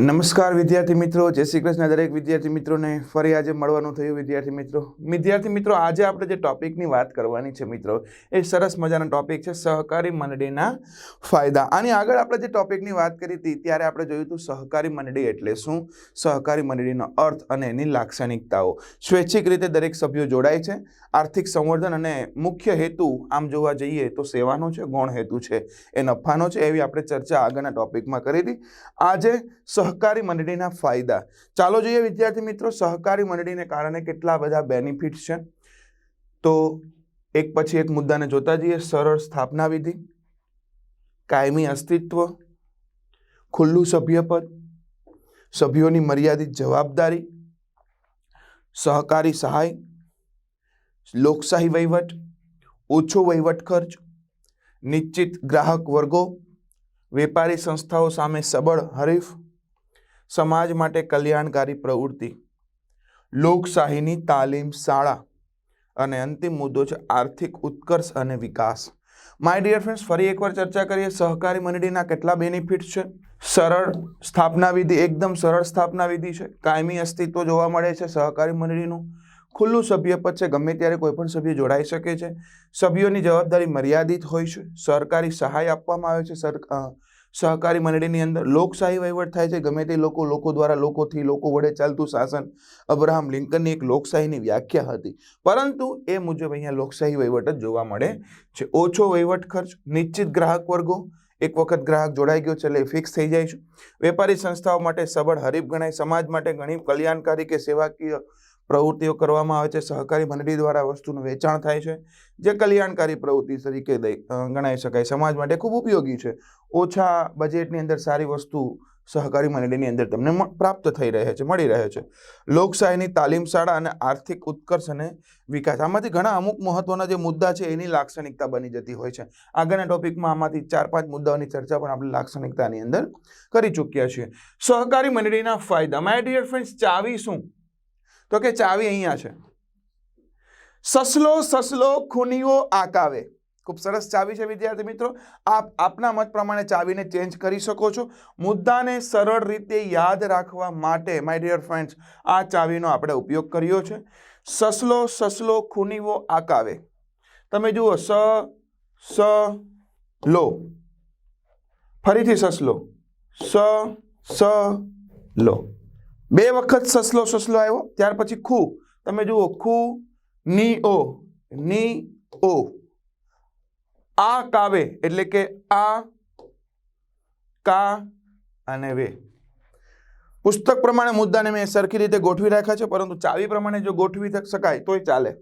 નમસ્કાર વિદ્યાર્થી મિત્રો, જય શ્રી કૃષ્ણ. દરેક વિદ્યાર્થી મિત્રોને ફરી આજે મળવાનું થયું. વિદ્યાર્થી મિત્રો વિદ્યાર્થી મિત્રો, આજે આપણે જે ટોપિકની વાત કરવાની છે મિત્રો, એ સરસ મજાનો ટોપિક છે સહકારી મંડળીના ફાયદા. આની આગળ આપણે જે ટોપિકની વાત કરી હતી, ત્યારે આપણે જોયું હતું સહકારી મંડળી એટલે શું? સહકારી મંડળીનો અર્થ અને એની લાક્ષણિકતાઓ. સ્વૈચ્છિક રીતે દરેક સભ્યો જોડાય છે. આર્થિક સંવર્ધન અને મુખ્ય હેતુ, આમ જોવા જઈએ તો સેવાનો છે, ગૌણ હેતુ છે, એ નફાનો છે, એવી આપણે ચર્ચા આગળના ટોપિકમાં કરી હતી. આજે સહકારી મંડળીના ફાયદા. ચાલો જોઈએ વિદ્યાર્થી મિત્રો, સહકારી મંડળીને કારણે કેટલા બધા બેનિફિટ્સ છે. તો એક પછી એક મુદ્દાને જોતા જઈએ. સરળ સ્થાપના વિધિ, કાયમી અસ્તિત્વ, ખુલ્લું સભ્યપદ, સભ્યોની મર્યાદિત જવાબદારી, સહકારી સહાય, લોકશાહી વહીવટ, ઓછો વહીવટ ખર્ચ, નિશ્ચિત ગ્રાહક વર્ગો, વેપારી સંસ્થાઓ સામે સબળ હરીફ સમાજ માટે કલ્યાણકારી પ્રવૃત્તિ, લોકશાહીની તાલીમ શાળા અને અંતિમ મુદ્દો છે આર્થિક ઉત્કર્ષ અને વિકાસ. માય ડિયર ફ્રેન્ડ્સ ફરી એકવાર ચર્ચા કરીએ. સહકારી મંડળીના કેટલા બેનિફિટ્સ છે? સરળ સ્થાપના વિધિ, એકદમ સરળ સ્થાપના વિધિ છે. કાયમી અસ્તિત્વ જોવા મળે છે સહકારી મંડળીનું. ખુલ્લું સભ્યપદ છે. ગમે ત્યારે કોઈ પણ સભ્ય જોડાઈ શકે છે. સભ્યોની જવાબદારી મર્યાદિત હોય છે. સરકારી સહાય આપવામાં આવે છે. સર સહકારી મંડળીની અંદર લોકશાહી વહીવટ થાય છે. ગમે તે લોકો લોકો દ્વારા લોકોથી લોકો વડે ચાલતું શાસન અબ્રાહમ લિંકનની એક લોકશાહીની વ્યાખ્યા હતી. પરંતુ એ મુજબ અહીંયા લોકશાહી વહીવટ જ જોવા મળે છે. ઓછો વહીવટ ખર્ચ, નિશ્ચિત ગ્રાહક વર્ગો. એક વખત ગ્રાહક જોડાઈ ગયો છે એટલે ફિક્સ થઈ જાય છે. વેપારી સંસ્થાઓ માટે સબળ, હરીફ ગણાય, સમાજ માટે ઘણી કલ્યાણકારી કે સેવાકીય પ્રવૃત્તિઓ કરવામાં આવે છે. સહકારી મંડળી દ્વારા વસ્તુનું વેચાણ થાય છે. જે કલ્યાણકારી પ્રવૃત્તિ તરીકે ગણાઈ શકાય. સમાજ માટે ખૂબ ઉપયોગી છે. ઓછા બજેટની અંદર સારી વસ્તુ સહકારી મંડળીની અંદર તમને પ્રાપ્ત થઈ રહે છે, મળી રહે છે. લોકશાહીની તાલીમ શાળા અને આર્થિક ઉત્કર્ષ અને વિકાસ, આમાંથી ઘણા અમુક મહત્વના જે મુદ્દા છે એની લાક્ષણિકતા બની જતી હોય છે. આગળના ટોપિકમાં આમાંથી ચાર પાંચ મુદ્દાઓની ચર્ચા પણ આપણે લાક્ષણિકતાની અંદર કરી ચૂક્યા છીએ. સહકારી મંડળીના ફાયદા. માય ડિયર ફ્રેન્ડ્સ ચાવી શું તો કે ચાવી અહીંયા છે. સસલો સસલો ખૂનીઓ આકાવે. ખૂબ સરસ ચાવી છે વિદ્યાર્થી મિત્રો. આપ આપના મત પ્રમાણે ચાવીને ચેન્જ કરી શકો છો. મુદ્દાને સરળ રીતે યાદ રાખવા માટે માય ડિયર ફ્રેન્ડ્સ આ ચાવીનો આપણે ઉપયોગ કર્યો છે. સસલો સસલો ખૂનીઓ આકાવે. તમે જુઓ, સ સ, લો. ફરીથી સસલો. સ સ, લો. બે વખત સસલો સસલો આવ્યો, ત્યાર પછી ખુ. તમે જુઓ, ખુ, ની, ઓ. ની, ઓ. આ કાવે એટલે કે આ કા અને વે. પુસ્તક પ્રમાણે મુદ્દાને મેં સરખી રીતે ગોઠવી રાખ્યા છે, પરંતુ ચાવી પ્રમાણે જો ગોઠવી શકાય તોય ચાલે.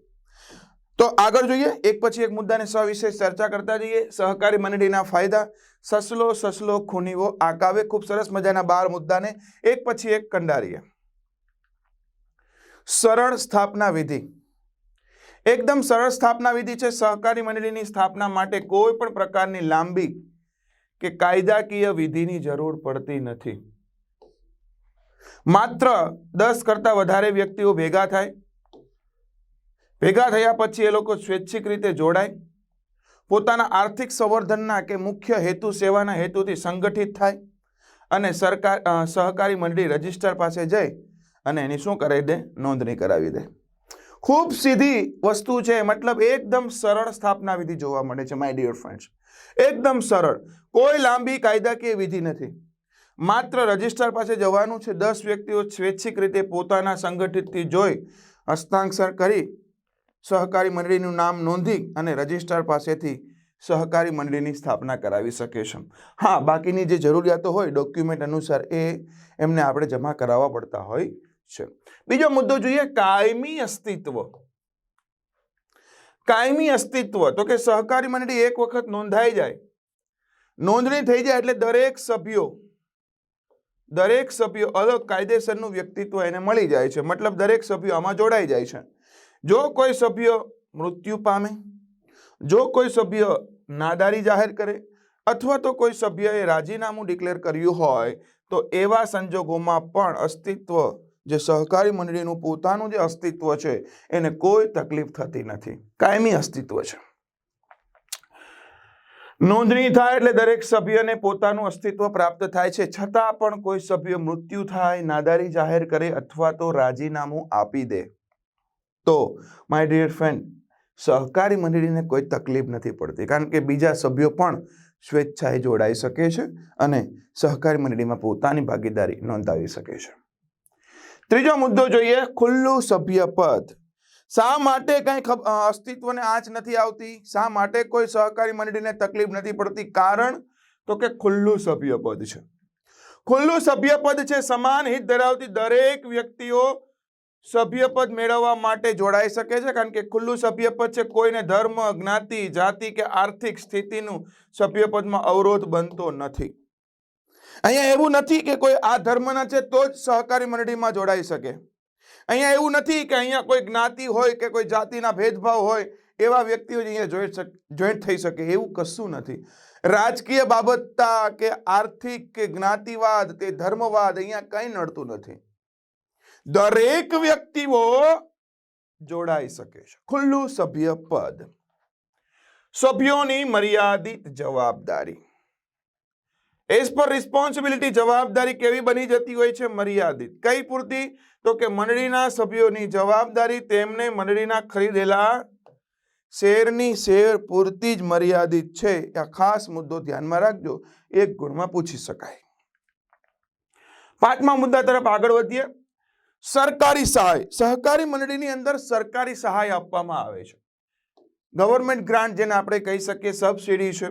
તો આગળ જોઈએ. એક પછી એક મુદ્દાને સવિશેષ ચર્ચા કરતા જઈએ. સહકારી મંડળીના ફાયદા. સસલો સસલો ખૂનીઓ આકાવે. ખૂબ સરસ મજાના બાર મુદ્દાને. એક પછી એક કંડારીએ. સરળ સ્થાપના વિધિ. એકદમ સરળ સ્થાપના વિધિ છે. સહકારી મંડળીની સ્થાપના માટે કોઈ પણ પ્રકારની લાંબી કે કાયદાકીય વિધિની જરૂર પડતી નથી. માત્ર દસ કરતા વધારે વ્યક્તિઓ ભેગા થાય. ભેગા થયા પછી એ લોકો સ્વૈચ્છિક રીતે જોડાય. પોતાના આર્થિક સંવર્ધનના કે મુખ્ય હેતુ સેવાના હેતુથી સંગઠિત થાય અને સરકાર સહકારી મંડળી રજિસ્ટર પાસે જઈ અને એની શું કરાવી દે? નોંધણી કરાવી દે. ખૂબ સીધી વસ્તુ છે, મતલબ એકદમ સરળ સ્થાપના વિધિ જોવા મળે છે માય ડિયર ફ્રેન્ડ્સ એકદમ સરળ. કોઈ લાંબી કાયદાકીય વિધિ નથી. માત્ર રજિસ્ટર પાસે જવાનું છે, દસ વ્યક્તિઓ સ્વૈચ્છિક રીતે પોતાના સંગઠિતથી જોઈ હસ્તાક્ષર કરી સહકારી મંડળીનું નામ નોંધી અને રજિસ્ટ્રાર પાસેથી સહકારી મંડળીની સ્થાપના કરાવી શકે છે. હા, બાકીની જે જરૂરિયાતો હોય, ડોક્યુમેન્ટ અનુસાર એ એમને આપણે જમા કરાવવા પડતા હોય છે. બીજો મુદ્દો જોઈએ, કાયમી અસ્તિત્વ. કાયમી અસ્તિત્વ, તો કે સહકારી મંડળી એક વખત નોંધાઈ જાય. નોંધણી થઈ જાય એટલે દરેક સભ્યો દરેક સભ્યો અલગ કાયદેસરનું વ્યક્તિત્વ એને મળી જાય છે. મતલબ દરેક સભ્યો આમાં જોડાઈ જાય છે. જો કોઈ સભ્ય મૃત્યુ પામે, જો કોઈ સભ્ય નાદારી જાહેર કરે અથવા તો કોઈ સભ્યએ રાજીનામું ડિક્લેર કર્યું હોય, તો એવા સંજોગોમાં પણ અસ્તિત્વ જે સહકારી મંડળીનું પોતાનું જે અસ્તિત્વ છે, એને કોઈ તકલીફ થતી નથી. કાયમી અસ્તિત્વ છે. નોંધણી થાય એટલે દરેક સભ્યને પોતાનું અસ્તિત્વ પ્રાપ્ત થાય છે. છતાં પણ કોઈ સભ્ય મૃત્યુ થાય, નાદારી જાહેર કરે અથવા તો રાજીનામું આપી દે. તો માય ડિયર ફ્રેન્ડ સહકારી મંડળીને કોઈ તકલીફ નથી પડતી, કારણ કે બીજા સભ્યો પણ સ્વેચ્છાએ જોડાઈ શકે છે અને સહકારી મંડળીમાં પોતાની ભાગીદારી નોંધાવી શકે છે. ત્રીજો મુદ્દો જોઈએ, ખુલ્લું સભ્યપદ શા માટે કઈ અસ્તિત્વને આંચ નથી આવતી? શા માટે કોઈ સહકારી મંડળીને તકલીફ નથી પડતી? કારણ તો કે ખુલ્લું સભ્યપદ છે. ખુલ્લું સભ્યપદ છે, સમાન હિત ધરાવતી દરેક વ્યક્તિઓ સભ્યપદ મેળવવા માટે જોડાઈ શકે છે, કારણ કે ખુલ્લું સભ્યપદ છે, કોઈને ધર્મ, જ્ઞાતિ, જાતિ કે આર્થિક સ્થિતિનું સભ્યપદમાં અવરોધ બનતો નથી. અહીંયા એવું નથી કે કોઈ આ ધર્મના છે તો જ સહકારી મંડળીમાં જોડાઈ શકે. અહીંયા એવું નથી કે અહીંયા કોઈ જ્ઞાતિ હોય કે કોઈ જાતિના ભેદભાવ હોય એવા વ્યક્તિઓ અહીંયા જોઈ શકે, જોઈન્ટ થઈ શકે, એવું કશું નથી. રાજકીય બાબતતા કે આર્થિક કે જ્ઞાતિવાદ કે ધર્મવાદ અહીંયા કંઈ નડતું નથી. દરેક વ્યક્તિઓ જોડાઈ શકે છે. ખુલ્લું સભ્ય પદ. સભ્યોની મર્યાદિત જવાબદારી. એઝ પર રિસ્પોન્સિબિલિટી જવાબદારી કેવી બની જતી હોય છે? મર્યાદિત. કઈ પૂરતી? તો કે મંડળીના સભ્યોની જવાબદારી તેમને મંડળીના ખરીદેલા શેરની શેર પૂરતી જ મર્યાદિત છે? આ ખાસ મુદ્દો ધ્યાનમાં રાખજો. એક ગુણમાં પૂછી શકાય. પાંચમા મુદ્દા તરફ આગળ વધીએ. સરકારી સહાય, સહકારી મંડળીની અંદર સરકારી સહાય આપવામાં આવે છે. ગવર્મેન્ટ ગ્રાન્ટ જેને આપણે કહી શકીએ સબસિડી છે.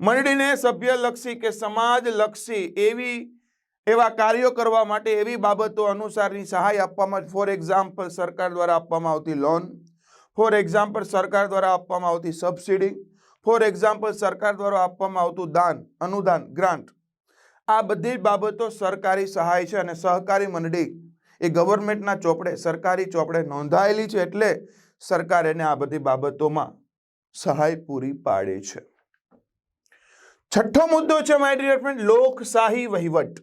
મંડળીને સભ્યલક્ષી કે સમાજલક્ષી એવી, એવા કાર્યો કરવા માટે એવી બાબતો અનુસારની સહાય આપવામાં ફોર એક્ઝામ્પલ સરકાર દ્વારા આપવામાં આવતી લોન ફોર એક્ઝામ્પલ સરકાર દ્વારા આપવામાં આવતી સબસિડી ફોર એક્ઝામ્પલ સરકાર દ્વારા આપવામાં આવતું દાન, અનુદાન ગ્રાન્ટ આ બધી બાબતો સરકારી સહાય છે અને સહકારી મંડળી એ ગવર્મેન્ટના ચોપડે, સરકારી ચોપડે નોંધાયેલી છે એટલે સરકાર એને આ બધી બાબતોમાં સહાય પૂરી પાડે છે. છઠ્ઠો મુદ્દો છે માય ડિયર ફ્રેન્ડ લોકશાહી વહીવટ.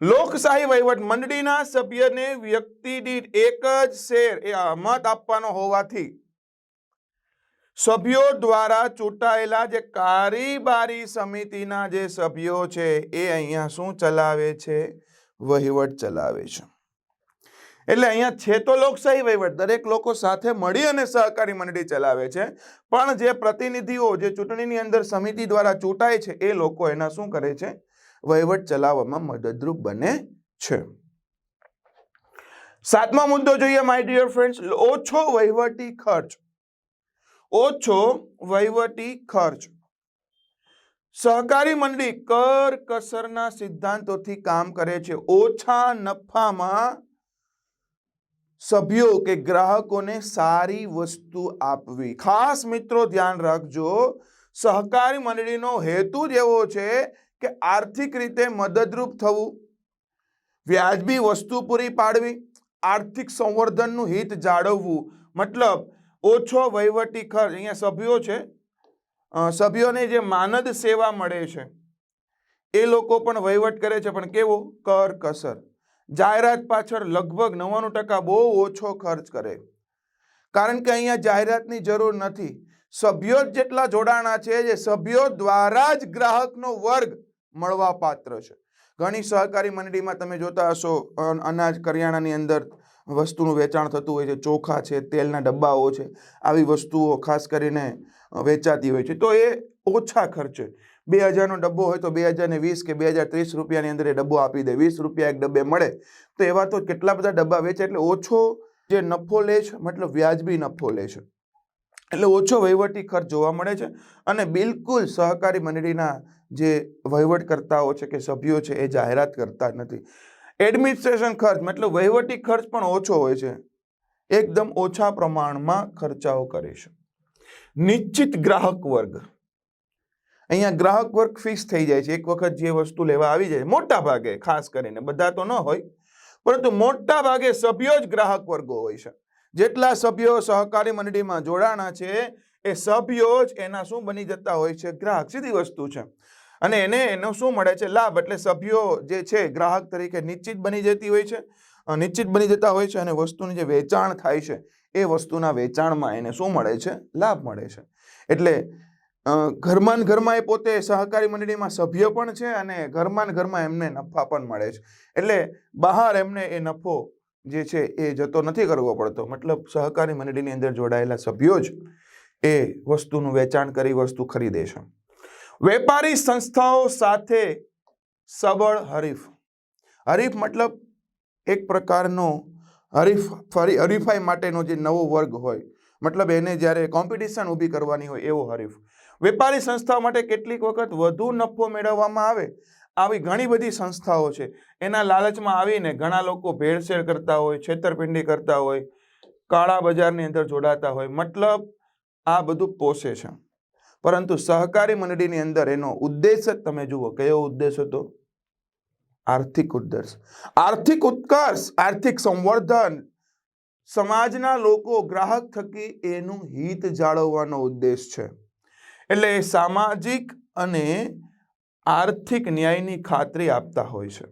લોકશાહી વહીવટ, મંડળીના સભ્યને વ્યક્તિ દીઠ એક જ શેર, એ મત આપવાનો હોવાથી સભ્યો દ્વારા ચૂંટાયેલા જે કારીબારી સમિતિના જે સભ્યો છે, એ અહીંયા શું ચલાવે છે? વહીવટ ચલાવે છે. એટલે અહીંયા છે તો લોકશાહી વહીવટ, દરેક લોકો સાથે મળી અને સહકારી મંડળી ચલાવે છે. પણ જે પ્રતિનિધિઓ, જે ચૂંટણીની અંદર સમિતિ દ્વારા ચૂંટાય છે, એ લોકો એના શું કરે છે? વહીવટ ચલાવવામાં મદદરૂપ બને છે. સાતમા મુદ્દો જોઈએ માય ડિયર ફ્રેન્ડ્સ ઓછો વહીવટી ખર્ચ. ઓછો વહીવટી ખર્ચ. સહકારી મંડળી કર કસરના સિદ્ધાંતોથી કામ કરે છે. ઓછા નફામાં સભ્યો કે ગ્રાહકોને સારી વસ્તુ આપવી. ખાસ મિત્રો ધ્યાન રાખજો, સહકારી મંડળીનો હેતુ જ એવો છે કે આર્થિક રીતે મદદરૂપ થવું, વ્યાજબી વસ્તુ પૂરી પાડવી, આર્થિક સંવર્ધનનું હિત જાળવવું. મતલબ, ઓછો વહીવટી ખર્ચ, અહીંયા સભ્યો છે સભ્યોને જે માનદ સેવા મળે છે, એ લોકો પણ વહીવટ કરે છે. પણ કેવો? કર કસર. જાહેરાત પાછળ લગભગ નવ્વાણું ટકા બહુ ઓછો ખર્ચ કરે. કારણ કે અહીંયા જાહેરાતની જરૂર નથી. સભ્યો જેટલા જોડાણા છે જે સભ્યો દ્વારા જ ગ્રાહકનો વર્ગ મળવા પાત્ર છે. ઘણી સહકારી મંડળીમાં તમે જોતા હશો અનાજ કરિયાણાની અંદર વસ્તુનું વેચાણ થતું હોય છે. ચોખા છે, તેલના ડબ્બાઓ છે. આવી વસ્તુઓ ખાસ કરીને વેચાતી હોય છે. તો એ ઓછા ખર્ચે. બે હજારનો ડબ્બો હોય તો બે હજાર ને વીસ કે બે હજાર ત્રીસ રૂપિયાની અંદર એ ડબ્બો આપી દે. વીસ રૂપિયા એક ડબ્બે મળે. તો એવા તો કેટલા બધા ડબ્બા વેચે એટલે ઓછો જે નફો લે છે, મતલબ વ્યાજબી નફો લે છે. એટલે ઓછો વહીવટી ખર્ચ જોવા મળે છે અને બિલકુલ સહકારી મંડળીના જે વહીવટકર્તાઓ છે કે સભ્યો છે એ જાહેરાત કરતા નથી. એડમિનિસ્ટ્રેશન ખર્ચ, મતલબ વહીવટી ખર્ચ પણ ઓછો હોય છે. એકદમ ઓછા પ્રમાણમાં ખર્ચાઓ કરે છે. નિશ્ચિત ગ્રાહક વર્ગ. અહીંયા ગ્રાહક વર્ગ ફિક્સ થઈ જાય છે. એક વખત જે વસ્તુ લેવા આવી જાય, મોટા ભાગે, ખાસ કરીને, બધા તો ન હોય, પરંતુ મોટા ભાગે સભ્યો જ ગ્રાહક વર્ગો હોય છે. જેટલા સભ્યો સહકારી મંડળીમાં જોડાણા છે, એ સભ્યો જ એના શું બની જતા હોય છે? ગ્રાહક, સીધી વસ્તુ છે. અને એને એનો શું મળે છે? લાભ, એટલે સભ્યો જે છે, ગ્રાહક તરીકે નિશ્ચિત બની જતી હોય છે. નિશ્ચિત બની જતા હોય છે અને વસ્તુનું જે વેચાણ થાય છે એ વસ્તુના વેચાણમાં એને શું મળે છે? લાભ મળે છે. એટલે ઘરમાં ઘરમાં એ પોતે સહકારી મંડળીમાં સભ્ય પણ છે અને ઘરમાં ઘરમાં એમને નફા પણ મળે છે. એટલે બહાર એમને એ નફો જે છે એ જતો નથી કરવો પડતો. મતલબ સહકારી મંડળીની અંદર જોડાયેલા સભ્યો જ એ વસ્તુનું વેચાણ કરી વસ્તુ ખરીદે છે. વેપારી સંસ્થાઓ સાથે સબળ હરીફ. હરીફ મતલબ એક પ્રકારનો હરીફ, ફરી હરીફાઈ માટેનો જે નવો વર્ગ હોય, મતલબ એને જ્યારે કોમ્પિટિશન ઊભી કરવાની હોય એવો હરીફ. વેપારી સંસ્થાઓ માટે કેટલીક વખત વધુ નફો મેળવવામાં આવે આવી ઘણી બધી સંસ્થાઓ છે. એના લાલચમાં આવીને ઘણા લોકો ભેળસેળ કરતા હોય, છેતરપિંડી કરતા હોય, કાળા બજારની અંદર જોડાતા હોય, મતલબ આ બધું પોષે છે. પરંતુ સહકારી મંડળીની અંદર એનો ઉદ્દેશ જ તમે જુઓ, કયો ઉદ્દેશ હતો? આર્થિક ઉદ્દેશ આર્થિક ઉત્કર્ષ, આર્થિક સંવર્ધન. સમાજના લોકો ગ્રાહક થકી એનું હિત જાળવવાનો ઉદ્દેશ છે. એટલે સામાજિક અને આર્થિક ન્યાયની ખાતરી આપતા હોય છે.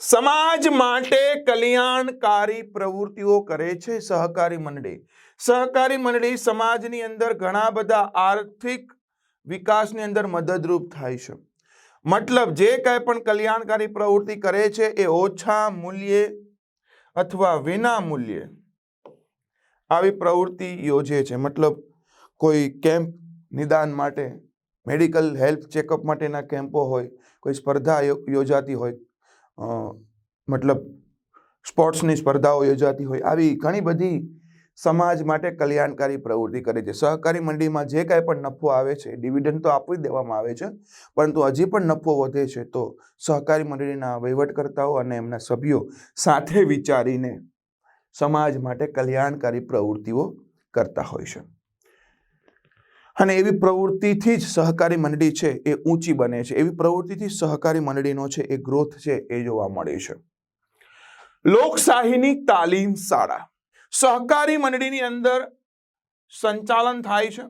સમાજ માટે કલ્યાણકારી પ્રવૃત્તિઓ કરે છે સહકારી મંડળી. સહકારી મંડળી સમાજની અંદર ઘણા બધા આર્થિક વિકાસની અંદર મદદરૂપ થાય છે. મતલબ જે કાંઈ પણ કલ્યાણકારી પ્રવૃત્તિ કરે છે એ ઓછા મૂલ્યે અથવા વિના મૂલ્યે આવી પ્રવૃત્તિ યોજે છે. મતલબ કોઈ કેમ્પ નિદાન માટે, મેડિકલ હેલ્થ ચેકઅપ માટેના કેમ્પો હોય, કોઈ સ્પર્ધા યોજાતી હોય મતલબ સ્પોર્ટ્સની સ્પર્ધાઓ યોજાતી હોય, આવી ઘણી બધી સમાજ માટે કલ્યાણકારી પ્રવૃત્તિ કરે છે. સહકારી મંડીમાં જે કાંઈ પણ નફો આવે છે ડિવિડન્ડ તો આપી દેવામાં આવે છે, પરંતુ હજી પણ નફો વધે છે, તો સહકારી મંડળીના વહીવટકર્તાઓ અને એમના સભ્યો સાથે વિચારીને સમાજ માટે કલ્યાણકારી પ્રવૃત્તિઓ કરતા હોય છે. અને એવી પ્રવૃત્તિથી જ સહકારી મંડળી છે એ ઊંચી બને છે. એવી પ્રવૃત્તિથી સહકારી મંડળીનો છે એ ગ્રોથ છે એ જોવા મળે છે. લોકશાહીની તાલીમ શાળા. સહકારી મંડળીની અંદર સંચાલન થાય છે.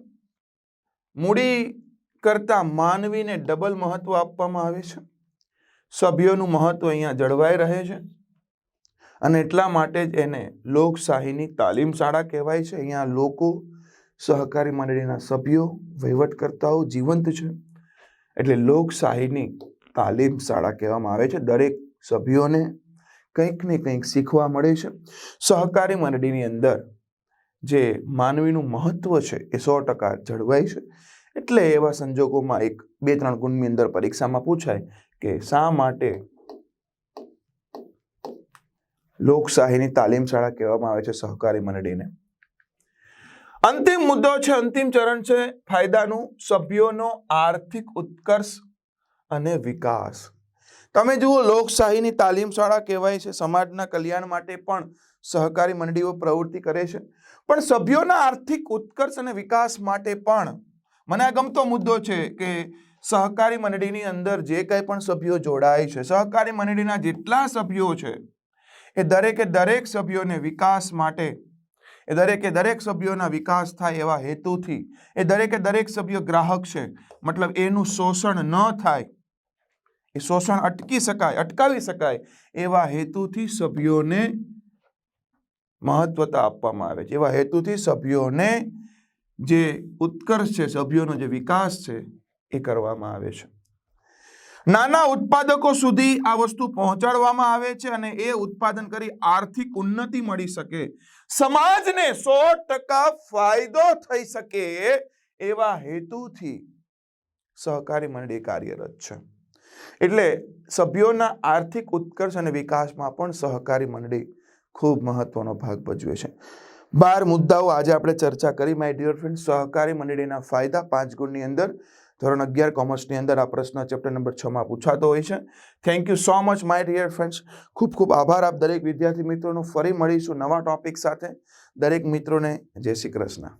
મૂડી કરતા માનવીને ડબલ મહત્વ આપવામાં આવે છે. સભ્યોનું મહત્વ અહીંયા જળવાઈ રહે છે. અને એટલા માટે જ એને લોકશાહીની તાલીમ શાળા કહેવાય છે. અહીંયા લોકો સહકારી મંડળીના સભ્યો, વહીવટકર્તાઓ જીવંત છે. એટલે લોકશાહીની તાલીમ શાળા કહેવામાં આવે છે. દરેક સભ્યોને કંઈક ને કંઈક શીખવા મળે છે. સહકારી મંડળીની અંદર જે માનવીનું મહત્વ છે એ સો ટકા જળવાય છે. એટલે એવા સંજોગોમાં એક બે ત્રણ ગુણની અંદર પરીક્ષામાં પૂછાય કે શા માટે લોકશાહીની તાલીમ શાળા કહેવામાં આવે છે સહકારી મંડળીને. અંતિમ મુદ્દો છે, અંતિમ ચરણ છે, ફાયદાનું સભ્યોનો આર્થિક ઉત્કર્ષ અને વિકાસ. તમે જુઓ, લોકશાહીની તાલીમ શાળા કહેવાય છે, સમાજના કલ્યાણ માટે પણ સહકારી મંડળીઓ પ્રવૃત્તિ કરે છે. પણ સભ્યોના આર્થિક ઉત્કર્ષ અને વિકાસ માટે પણ મને આ ગમતો મુદ્દો છે કે સહકારી મંડળીની અંદર જે કંઈ પણ સભ્યો જોડાય છે, સહકારી મંડળીના જેટલા સભ્યો છે, એ દરેકે દરેક સભ્યોને વિકાસ માટે, એ દરેકે દરેક સભ્યોના વિકાસ થાય એવા હેતુથી, એ દરેકે દરેક સભ્ય ગ્રાહક છે. મતલબ એનું શોષણ ન થાય એ શોષણ અટકી શકાય, અટકાવી શકાય એવા હેતુથી સભ્યોને મહત્વતા આપવામાં આવે છે. એવા હેતુથી સભ્યોને જે ઉત્કર્ષ છે, સભ્યોનો જે વિકાસ છે, એ કરવામાં આવે છે. નાના ઉત્પાદકો સુધી આ વસ્તુ પહોંચાડવામાં આવે છે અને એ ઉત્પાદન કરી આર્થિક ઉન્નતિ મળી શકે. સમાજને સો ટકા ફાયદો થઈ શકે એવા હેતુથી સહકારી મંડળી કાર્યરત છે. એટલે સભ્યોના આર્થિક ઉત્કર્ષ અને વિકાસમાં પણ સહકારી મંડળી ખૂબ મહત્વનો ભાગ ભજવે છે. બાર મુદ્દાઓ આજે આપણે ચર્ચા કરી માય ડિયર ફ્રેન્ડ સહકારી મંડળીના ફાયદા પાંચ ગુણની અંદર, ધોરણ અગિયાર કોમર્સની અંદર આ પ્રશ્ન ચેપ્ટર નંબર છમાં પૂછાતો હોય છે. Thank you so much my dear friends ખૂબ ખૂબ આભાર આપ દરેક વિદ્યાર્થી મિત્રોનો. ફરી મળીશું નવા ટોપિક સાથે. દરેક મિત્રોને જય શ્રી કૃષ્ણ.